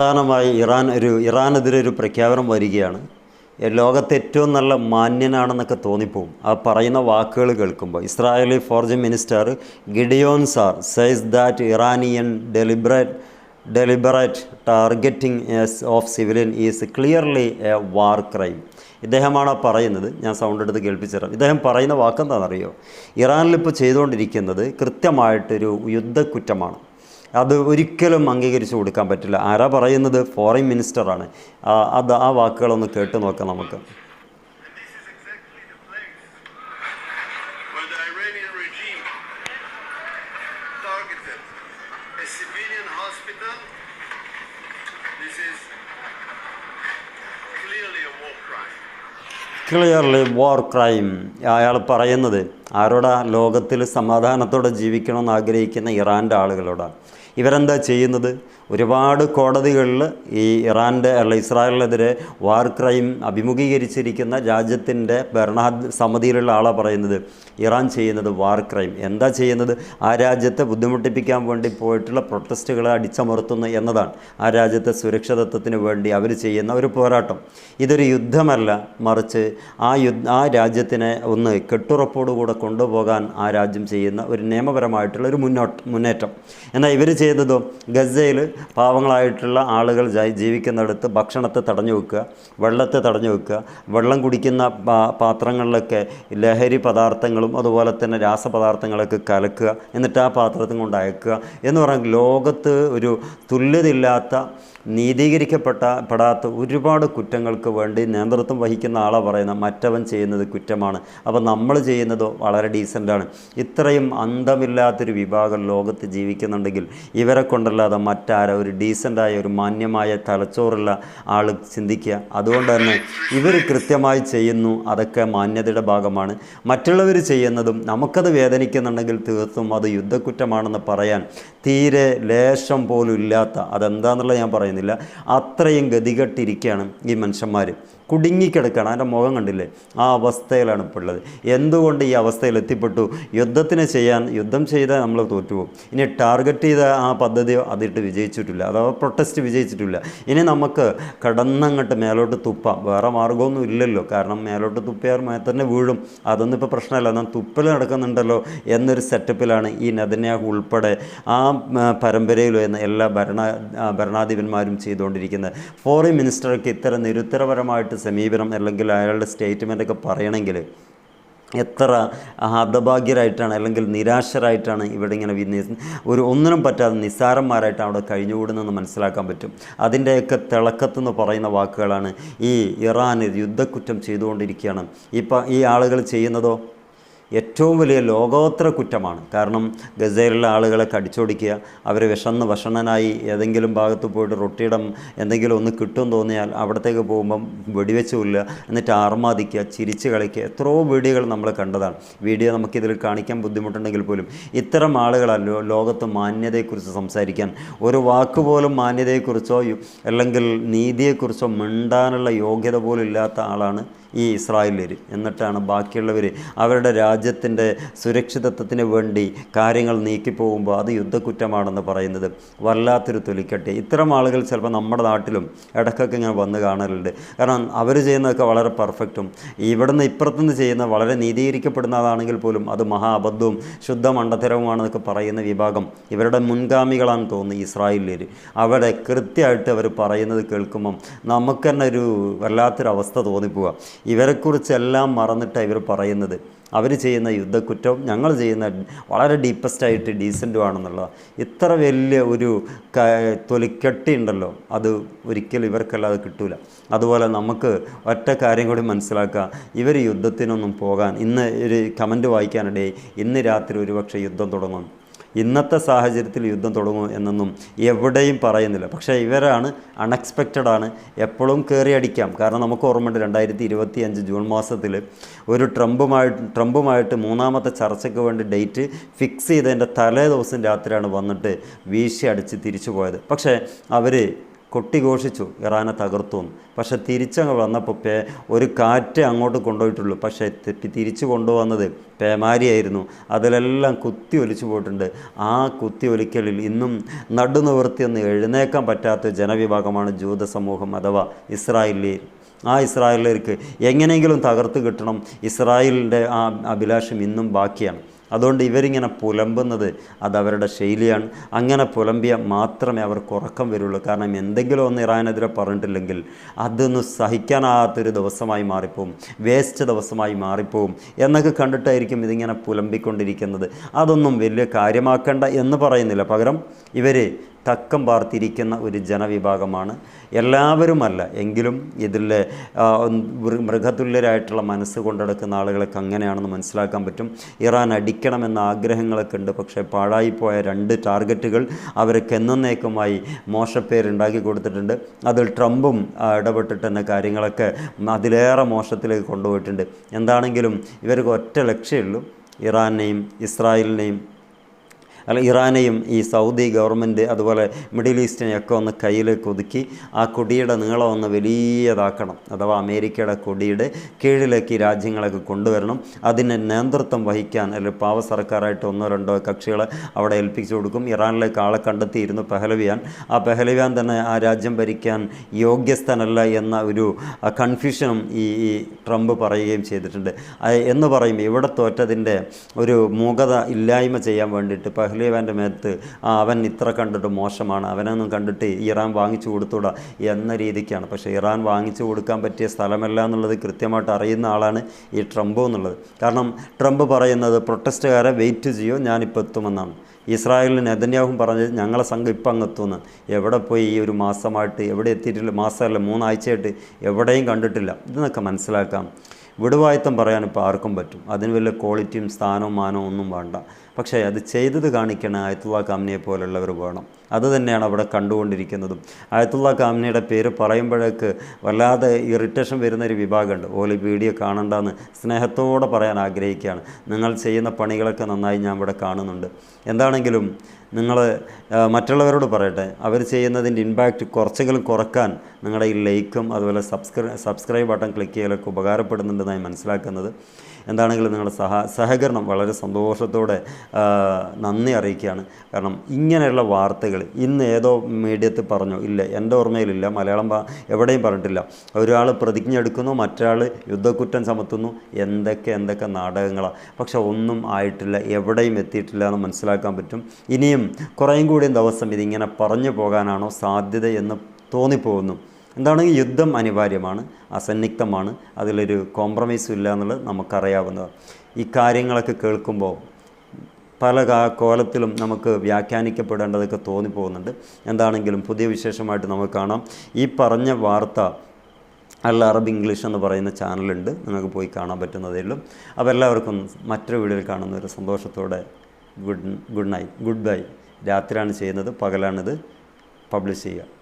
പ്രധാനമായി ഇറാൻ ഒരു ഇറാനെതിരെ ഒരു പ്രഖ്യാപനം വരികയാണ്. ലോകത്തെ ഏറ്റവും നല്ല മാന്യനാണെന്നൊക്കെ തോന്നിപ്പോവും. ആ പറയുന്ന വാക്കുകൾ കേൾക്കുമ്പോൾ Israeli foreign minister Gideon Saar says that Iranian deliberate deliberate targeting of civilian is clearly a war crime ഇദ്ദേഹമാണ് പറയുന്നത്. ഞാൻ സൗണ്ട് എടുത്ത് കേൾപ്പിച്ചുതരാം. ഇദ്ദേഹം പറയുന്ന വാക്കെന്താണെന്നറിയോ? ഇറാനിലിപ്പോൾ ചെയ്തുകൊണ്ടിരിക്കുന്നത് കൃത്യമായിട്ടൊരു യുദ്ധക്കുറ്റമാണ്. അത് ഒരിക്കലും അംഗീകരിച്ചു കൊടുക്കാൻ പറ്റില്ല. ആരാ പറയുന്നത്? ഫോറിൻ മിനിസ്റ്ററാണ് ആ, അത് ആ വാക്കുകളൊന്ന് കേട്ട് നോക്കാം നമുക്ക്. ക്ലിയർലി വാർ ക്രൈം അയാൾ പറയുന്നത് ആരോടാ ലോകത്തിൽ സമാധാനത്തോടെ ജീവിക്കണമെന്ന് ആഗ്രഹിക്കുന്ന ഇറാന്റെ ആളുകളോടാണ് ഇവരെന്താ ചെയ്യുന്നത്? ഒരുപാട് കോടതികളിൽ ഈ ഇറാന്റെ അല്ല ഇസ്രായേലിനെതിരെ വാർ ക്രൈം അഭിമുഖീകരിച്ചിരിക്കുന്ന രാജ്യത്തിന്റെ ഭരണ സമിതിയിലുള്ള ആളാണ് പറയുന്നത്. ഇറാൻ ചെയ്യുന്നത് വാർ ക്രൈം. എന്താ ചെയ്യുന്നത്? ആ രാജ്യത്തെ ബുദ്ധിമുട്ടിപ്പിക്കാൻ വേണ്ടി പോയിട്ടുള്ള പ്രൊട്ടസ്റ്റുകളെ അടിച്ചമർത്തുന്നു എന്നതാണ്. ആ രാജ്യത്തെ സുരക്ഷിതത്വത്തിന് വേണ്ടി അവർ ചെയ്യുന്ന ഒരു പോരാട്ടം. ഇതൊരു യുദ്ധമല്ല. മറിച്ച് ആ യുദ്ധ ആ രാജ്യത്തിനെ ഒന്ന് കെട്ടുറപ്പോടുകൂടെ കൊണ്ടുപോകാൻ ആ രാജ്യം ചെയ്യുന്ന ഒരു നിയമപരമായിട്ടുള്ള ഒരു മുന്നോട്ട് മുന്നേറ്റം. എന്നാൽ ഇവർ ചെയ്തതോ? ഗസയിൽ പാവങ്ങളായിട്ടുള്ള ആളുകൾ ജീവിക്കുന്നിടത്ത് ഭക്ഷണത്തെ തടഞ്ഞു വെക്കുക വെള്ളത്തെ തടഞ്ഞു വെക്കുക വെള്ളം കുടിക്കുന്ന പാത്രങ്ങളിലൊക്കെ ലഹരി പദാർത്ഥങ്ങളും അതുപോലെ തന്നെ രാസപദാർത്ഥങ്ങളൊക്കെ കലക്കുക എന്നിട്ട് ആ പാത്രത്തിൽ കൊണ്ട് അയക്കുക എന്ന് പറഞ്ഞാൽ ലോകത്ത് ഒരു തുല്യതയില്ലാത്ത നീതീകരിക്കപ്പെട്ട പെടാത്ത ഒരുപാട് കുറ്റങ്ങൾക്ക് വേണ്ടി നേതൃത്വം വഹിക്കുന്ന ആളെ പറയുന്ന മറ്റവൻ ചെയ്യുന്നത് കുറ്റമാണ്. അപ്പോൾ നമ്മൾ ചെയ്യുന്നത് വളരെ ഡീസന്റാണ് ഇത്രയും അന്തമില്ലാത്തൊരു വിഭാഗം ലോകത്ത് ജീവിക്കുന്നുണ്ടെങ്കിൽ ഇവരെ കൊണ്ടല്ലാതെ മറ്റാര ഒരു ഡീസന്റായ ഒരു മാന്യമായ തലച്ചോറുള്ള ആൾ ചിന്തിക്കുക. അതുകൊണ്ട് തന്നെ ഇവർ കൃത്യമായി ചെയ്യുന്നു. അതൊക്കെ മാന്യതയുടെ ഭാഗമാണ്. മറ്റുള്ളവർ ചെയ്യുന്നതും നമുക്കത് വേദനിക്കുന്നുണ്ടെങ്കിൽ തീർത്തും അത് യുദ്ധക്കുറ്റമാണെന്ന് പറയാൻ തീരെ ലേശം പോലും ഇല്ലാത്ത അതെന്താണെന്നുള്ളത് ഞാൻ പറയുന്നില്ല. അത്രയും ഗതികെട്ടിരിക്കുകയാണ് ഈ മനുഷ്യന്മാർ കുടുങ്ങിക്കിടക്കുകയാണ്. അവന്റെ മുഖം കണ്ടില്ലേ? ആ അവസ്ഥയിലാണ് ഇപ്പോൾ ഉള്ളത്. എന്തുകൊണ്ട് ഈ അവസ്ഥയിൽ എത്തിപ്പെട്ടു? യുദ്ധത്തിന് ചെയ്യാൻ യുദ്ധം ചെയ്താൽ നമ്മൾ തോറ്റുപോകും. ഇനി ടാർഗറ്റ് ചെയ്ത ആ പദ്ധതിയോ അതിട്ട് വിജയിച്ചിട്ടില്ല. അഥവാ പ്രൊട്ടസ്റ്റ് വിജയിച്ചിട്ടില്ല. ഇനി നമുക്ക് കടന്നങ്ങട്ട് മേലോട്ട് തുപ്പാം. വേറെ മാർഗമൊന്നും ഇല്ലല്ലോ. കാരണം മേലോട്ട് തുപ്പിയാൽ മേത്തന്നെ വീഴും. അതൊന്നും ഇപ്പോൾ പ്രശ്നമല്ല. എന്നാൽ തുപ്പൽ നടക്കുന്നുണ്ടല്ലോ എന്നൊരു സെറ്റപ്പിലാണ് ഈ നെതന്യാഹു ഉൾപ്പെടെ ആ പരമ്പരയിൽ വരുന്ന എല്ലാ ഭരണ ഭരണാധിപന്മാരും ചെയ്തുകൊണ്ടിരിക്കുന്നത്. ഫോറിൻ മിനിസ്റ്റർക്ക് ഇത്തരം നിരുത്തരപരമായിട്ട് സമീപനം അല്ലെങ്കിൽ അയാളുടെ സ്റ്റേറ്റ്മെന്റൊക്കെ പറയണമെങ്കിൽ എത്ര ഹതഭാഗ്യരായിട്ടാണ് അല്ലെങ്കിൽ നിരാശരായിട്ടാണ് ഇവിടെ ഇങ്ങനെ ഒരു ഒന്നിനും പറ്റാതെ നിസ്സാരന്മാരായിട്ട് അവിടെ കഴിഞ്ഞുകൂടുന്നെന്ന് മനസ്സിലാക്കാൻ പറ്റും. അതിന്റെയൊക്കെ തിളക്കത്തെന്ന് പറയുന്ന വാക്കുകളാണ് ഈ ഇറാൻ യുദ്ധക്കുറ്റം ചെയ്തുകൊണ്ടിരിക്കുകയാണ്. ഇപ്പം ഈ ആളുകൾ ചെയ്യുന്നതോ? ഏറ്റവും വലിയ ലോകോത്തര കുറ്റമാണ്. കാരണം ഗസയിലുള്ള ആളുകളെ കടിച്ചോടിക്കുക അവർ വിഷന്ന് വഷണനായി ഏതെങ്കിലും ഭാഗത്ത് പോയിട്ട് റൊട്ടിയിടം എന്തെങ്കിലും ഒന്ന് കിട്ടും തോന്നിയാൽ അവിടത്തേക്ക് പോകുമ്പം വെടിവെച്ച് കൊല്ലുക എന്നിട്ട് ആർമാദിക്കുക ചിരിച്ച് കളിക്കുക. എത്രയോ വീഡിയോകൾ നമ്മൾ കണ്ടതാണ്. വീഡിയോ നമുക്കിതിൽ കാണിക്കാൻ ബുദ്ധിമുട്ടുണ്ടെങ്കിൽ പോലും ഇത്തരം ആളുകളല്ലോ ലോകത്ത് മാന്യതയെക്കുറിച്ച് സംസാരിക്കാൻ. ഒരു വാക്ക് പോലും മാന്യതയെക്കുറിച്ചോ അല്ലെങ്കിൽ നീതിയെക്കുറിച്ചോ മിണ്ടാനുള്ള യോഗ്യത പോലും ഇല്ലാത്ത ആളാണ് ഈ ഇസ്രായേലിൽ എന്നിട്ടാണ് ബാക്കിയുള്ളവർ അവരുടെ രാജ്യത്തിന്റെ സുരക്ഷിതത്വത്തിന് വേണ്ടി കാര്യങ്ങൾ നീക്കിപ്പോകുമ്പോൾ അത് യുദ്ധക്കുറ്റമാണെന്ന് പറയുന്നത്. വല്ലാത്തൊരു തൊലിക്കട്ടെ. ഇത്തരം ആളുകൾ ചിലപ്പോൾ നമ്മുടെ നാട്ടിലും ഇടയ്ക്കൊക്കെ ഇങ്ങനെ വന്ന് കാണലുണ്ട്. കാരണം അവർ ചെയ്യുന്നതൊക്കെ വളരെ പെർഫെക്റ്റും. ഇവിടുന്ന് ഇപ്പുറത്തുനിന്ന് ചെയ്യുന്ന വളരെ നീതീകരിക്കപ്പെടുന്നതാണെങ്കിൽ പോലും അത് മഹാ അബദ്ധവും ശുദ്ധ മണ്ടത്തരവുമാണെന്നൊക്കെ പറയുന്ന വിഭാഗം ഇവരുടെ മുൻഗാമികളാണെന്ന് തോന്നുന്നു ഇസ്രായേലിൽ അവിടെ കൃത്യമായിട്ട് അവർ പറയുന്നത് കേൾക്കുമ്പം നമുക്ക് തന്നെ ഒരു വല്ലാത്തൊരവസ്ഥ തോന്നിപ്പോവുക ഇവരെക്കുറിച്ചെല്ലാം മറന്നിട്ടാണ് ഇവർ പറയുന്നത്. അവർ ചെയ്യുന്ന യുദ്ധക്കുറ്റവും ഞങ്ങൾ ചെയ്യുന്ന വളരെ ഡീപ്പസ്റ്റായിട്ട് ഡീസന്റും ആണെന്നുള്ളത് ഇത്ര വലിയ ഒരു തൊലിക്കെട്ടി ഉണ്ടല്ലോ അത് ഒരിക്കലും ഇവർക്കല്ലാതെ കിട്ടൂല. അതുപോലെ നമുക്ക് ഒറ്റ കാര്യം കൂടി മനസ്സിലാക്കുക ഇവർ യുദ്ധത്തിനൊന്നും പോകാൻ ഇന്ന് ഒരു കമന്റ് വായിക്കാനിടയിൽ ഇന്ന് രാത്രി ഒരുപക്ഷെ യുദ്ധം തുടങ്ങും. ഇന്നത്തെ സാഹചര്യത്തിൽ യുദ്ധം തുടങ്ങും എന്നൊന്നും എവിടെയും പറയുന്നില്ല. പക്ഷേ ഇവരാണ് അൺഎക്സ്പെക്റ്റഡ് ആണ് എപ്പോഴും കയറി അടിക്കാം. കാരണം നമുക്ക് ഓർമ്മയുണ്ട് രണ്ടായിരത്തി ഇരുപത്തി അഞ്ച് ജൂൺ മാസത്തിൽ ഒരു ട്രംപുമായിട്ട് ട്രംപുമായിട്ട് മൂന്നാമത്തെ ചർച്ചയ്ക്ക് വേണ്ടി ഡേറ്റ് ഫിക്സ് ചെയ്തതിന്റെ തലേ ദിവസം രാത്രിയാണ് വന്നിട്ട് വീശി അടിച്ച് തിരിച്ചു പോയത് പക്ഷേ അവർ കൊട്ടിഘോഷിച്ചു ഇറാനെ തകർത്തു പക്ഷെ തിരിച്ചങ്ങ് വന്നപ്പോൾ പേ ഒരു കാറ്റ് അങ്ങോട്ട് കൊണ്ടുപോയിട്ടുള്ളൂ. പക്ഷേ തിരിച്ചു കൊണ്ടുവന്നത് പേമാരിയായിരുന്നു. അതിലെല്ലാം കുത്തി ഒലിച്ചു പോയിട്ടുണ്ട്. ആ കുത്തി ഒലിക്കലിൽ ഇന്നും നടുനിവർത്തിയൊന്ന് എഴുന്നേക്കാൻ പറ്റാത്ത ജനവിഭാഗമാണ് ജൂത സമൂഹം അഥവാ ഇസ്രായേലിൽ ആ ഇസ്രായേലിലേക്ക് എങ്ങനെയെങ്കിലും തകർത്ത് കിട്ടണം. ഇസ്രായേലിന്റെ ആ അഭിലാഷം ഇന്നും ബാക്കിയാണ്. അതുകൊണ്ട് ഇവരിങ്ങനെ പുലമ്പുന്നത് അത് അവരുടെ ശൈലിയാണ്. അങ്ങനെ പുലമ്പിയ മാത്രമേ അവർക്ക് ഉറക്കം വരുള്ളൂ. കാരണം എന്തെങ്കിലും ഒന്ന് ഇറാനെതിരെ പറഞ്ഞിട്ടില്ലെങ്കിൽ അതൊന്നും സഹിക്കാനാകാത്തൊരു ദിവസമായി മാറിപ്പോവും. വേസ്റ്റ് ദിവസമായി മാറിപ്പോവും. എന്നൊക്കെ കണ്ടിട്ടായിരിക്കും ഇതിങ്ങനെ പുലമ്പിക്കൊണ്ടിരിക്കുന്നത്. അതൊന്നും വലിയ കാര്യമാക്കേണ്ട എന്ന് പറയുന്നില്ല. പകരം ഇവർ തക്കം പാർത്തിരിക്കുന്ന ഒരു ജനവിഭാഗമാണ്. എല്ലാവരുമല്ല എങ്കിലും ഇതിൽ മൃഗതുല്യരായിട്ടുള്ള മനസ്സ് കൊണ്ടെടുക്കുന്ന ആളുകളൊക്കെ അങ്ങനെയാണെന്ന് മനസ്സിലാക്കാൻ പറ്റും. ഇറാൻ അടിക്കണമെന്ന ആഗ്രഹങ്ങളൊക്കെ ഉണ്ട് പക്ഷേ പാഴായിപ്പോയ രണ്ട് ടാർഗറ്റുകൾ അവർക്ക് എന്നേക്കുമായി മോശപ്പേരുണ്ടാക്കി കൊടുത്തിട്ടുണ്ട്. അതിൽ ട്രംപും ഇടപെട്ടിട്ട് തന്നെ കാര്യങ്ങളൊക്കെ അതിലേറെ മോശത്തിലേക്ക് കൊണ്ടുപോയിട്ടുണ്ട്. എന്താണെങ്കിലും ഇവർക്ക് ഒറ്റ ലക്ഷ്യമുള്ളൂ ഇറാനെയും ഇസ്രായേലിനെയും അല്ല ഇറാനെയും ഈ സൗദി ഗവൺമെന്റ് അതുപോലെ മിഡിൽ ഈസ്റ്റിനെയൊക്കെ ഒന്ന് കയ്യിലേക്ക് ഒതുക്കി ആ കൊടിയുടെ നീളം ഒന്ന് വലിയതാക്കണം. അഥവാ അമേരിക്കയുടെ കൊടിയുടെ കീഴിലേക്ക് ഈ രാജ്യങ്ങളൊക്കെ കൊണ്ടുവരണം. അതിന് നേതൃത്വം വഹിക്കാൻ അല്ലെങ്കിൽ പാവ സർക്കാരായിട്ട് ഒന്നോ രണ്ടോ കക്ഷികളെ അവിടെ ഏൽപ്പിച്ചു കൊടുക്കും. ഇറാനിലേക്ക് ആളെ കണ്ടെത്തിയിരുന്നു പെഹലവിയാൻ. ആ പെഹലവിയാൻ തന്നെ ആ രാജ്യം ഭരിക്കാൻ യോഗ്യസ്ഥനല്ല എന്ന ഒരു കൺഫ്യൂഷനും ഈ ഈ ട്രംപ് പറയുകയും ചെയ്തിട്ടുണ്ട്. എന്ന് പറയും ഇവിടെ തോറ്റതിന്റെ ഒരു മൂകത ഇല്ലായ്മ ചെയ്യാൻ വേണ്ടിയിട്ട് പഹ്ലേവാന്റെ മേത്ത് അവൻ ഇത്ര കണ്ടിട്ട് മോശമാണ് അവനൊന്നും കണ്ടിട്ട് ഇറാൻ വാങ്ങിച്ചു കൊടുത്തൂടാ എന്ന രീതിക്കാണ്. പക്ഷേ ഇറാൻ വാങ്ങിച്ചു കൊടുക്കാൻ പറ്റിയ സ്ഥലമല്ല എന്നുള്ളത് കൃത്യമായിട്ട് അറിയുന്ന ആളാണ് ഈ ട്രംപ് എന്നുള്ളത്. കാരണം ട്രംപ് പറയുന്നത് പ്രൊട്ടസ്റ്റുകാരെ വെയിറ്റ് ചെയ്യോ ഞാനിപ്പോൾ എത്തുമെന്നാണ്. ഇസ്രായേലിന് നെതന്യാഹും പറഞ്ഞത് ഞങ്ങളെ സംഘം ഇപ്പം അങ്ങ് എത്തുമെന്ന്. എവിടെ പോയി ഈ ഒരു മാസമായിട്ട് എവിടെ എത്തിയിട്ടില്ല മാസമല്ല മൂന്നാഴ്ചയായിട്ട് എവിടെയും കണ്ടിട്ടില്ല. ഇതെന്നൊക്കെ മനസ്സിലാക്കാം. വിടുവായത്തം പറയാൻ ഇപ്പോൾ ആർക്കും പറ്റും. അതിന് വലിയ ക്വാളിറ്റിയും സ്ഥാനവും മാനവും ഒന്നും വേണ്ട. പക്ഷേ അത് ചെയ്തത് കാണിക്കണ ആയത്തുള്ള കാമിനിയെ പോലുള്ളവർ വേണം. അത് തന്നെയാണ് അവിടെ കണ്ടുകൊണ്ടിരിക്കുന്നതും. ആയത്തുള്ള കാമിനിയുടെ പേര് പറയുമ്പോഴേക്ക് വല്ലാതെ ഇറിറ്റേഷൻ വരുന്ന ഒരു വിഭാഗമുണ്ട്. ഓലി വീഡിയോ കാണണ്ടെന്ന് സ്നേഹത്തോടെ പറയാൻ ആഗ്രഹിക്കുകയാണ്. നിങ്ങൾ ചെയ്യുന്ന പണികളൊക്കെ നന്നായി ഞാൻ ഇവിടെ കാണുന്നുണ്ട്. എന്താണെങ്കിലും നിങ്ങൾ മറ്റുള്ളവരോട് പറയട്ടെ. അവർ ചെയ്യുന്നതിന്റെ ഇമ്പാക്റ്റ് കുറച്ചെങ്കിലും കുറയ്ക്കാൻ നിങ്ങളുടെ ഈ ലൈക്കും അതുപോലെ സബ്സ്ക്രൈ സബ്സ്ക്രൈബ് ബട്ടൺ ക്ലിക്ക് ചെയ്യലൊക്കെ ഉപകാരപ്പെടുന്നുണ്ടെന്നായി മനസ്സിലാക്കുന്നത്. എന്താണെങ്കിലും നിങ്ങളുടെ സഹ സഹകരണം വളരെ സന്തോഷത്തോടെ നന്ദി അറിയിക്കുകയാണ്. കാരണം ഇങ്ങനെയുള്ള വാർത്തകൾ ഇന്ന് ഏതോ മീഡിയത്തിൽ പറഞ്ഞോ ഇല്ല എന്റെ ഓർമ്മയിലില്ല മലയാളം എവിടെയും പറഞ്ഞിട്ടില്ല. ഒരാൾ പ്രതിജ്ഞ എടുക്കുന്നു മറ്റൊരാൾ യുദ്ധക്കുറ്റം ചമത്തുന്നു എന്തൊക്കെ എന്തൊക്കെ നാടകങ്ങളാണ് പക്ഷെ ഒന്നും ആയിട്ടില്ല എവിടെയും എത്തിയിട്ടില്ല എന്ന് മനസ്സിലാക്കാൻ പറ്റും. ഇനിയും കുറേയും കൂടിയും ദിവസം ഇതിങ്ങനെ പറഞ്ഞു പോകാനാണോ സാധ്യത എന്ന് തോന്നിപ്പോകുന്നു. എന്താണെങ്കിൽ യുദ്ധം അനിവാര്യമാണ് അസന്നിഗ്ധമാണ് അതിലൊരു കോംപ്രമൈസും ഇല്ല എന്നുള്ളത് നമുക്കറിയാവുന്നതാണ്. ഈ കാര്യങ്ങളൊക്കെ കേൾക്കുമ്പോൾ പല കോലത്തിലും നമുക്ക് വ്യാഖ്യാനിക്കപ്പെടേണ്ടതൊക്കെ തോന്നിപ്പോകുന്നുണ്ട്. എന്താണെങ്കിലും പുതിയ വിശേഷമായിട്ട് നമുക്ക് കാണാം. ഈ പറഞ്ഞ വാർത്ത അൽ അറബ് ഇംഗ്ലീഷ് എന്ന് പറയുന്ന ചാനലുണ്ട്. നിങ്ങൾക്ക് പോയി കാണാൻ പറ്റുന്നതേ ഉള്ളൂ. അപ്പോൾ എല്ലാവർക്കും മറ്റൊരു വീഡിയോയിൽ കാണുന്ന ഒരു സന്തോഷത്തോടെ good good night goodbye. രാത്രിയാണ് ചെയ്യുന്നത് പകലാണിത്. പബ്ലിഷ് ചെയ്യുക.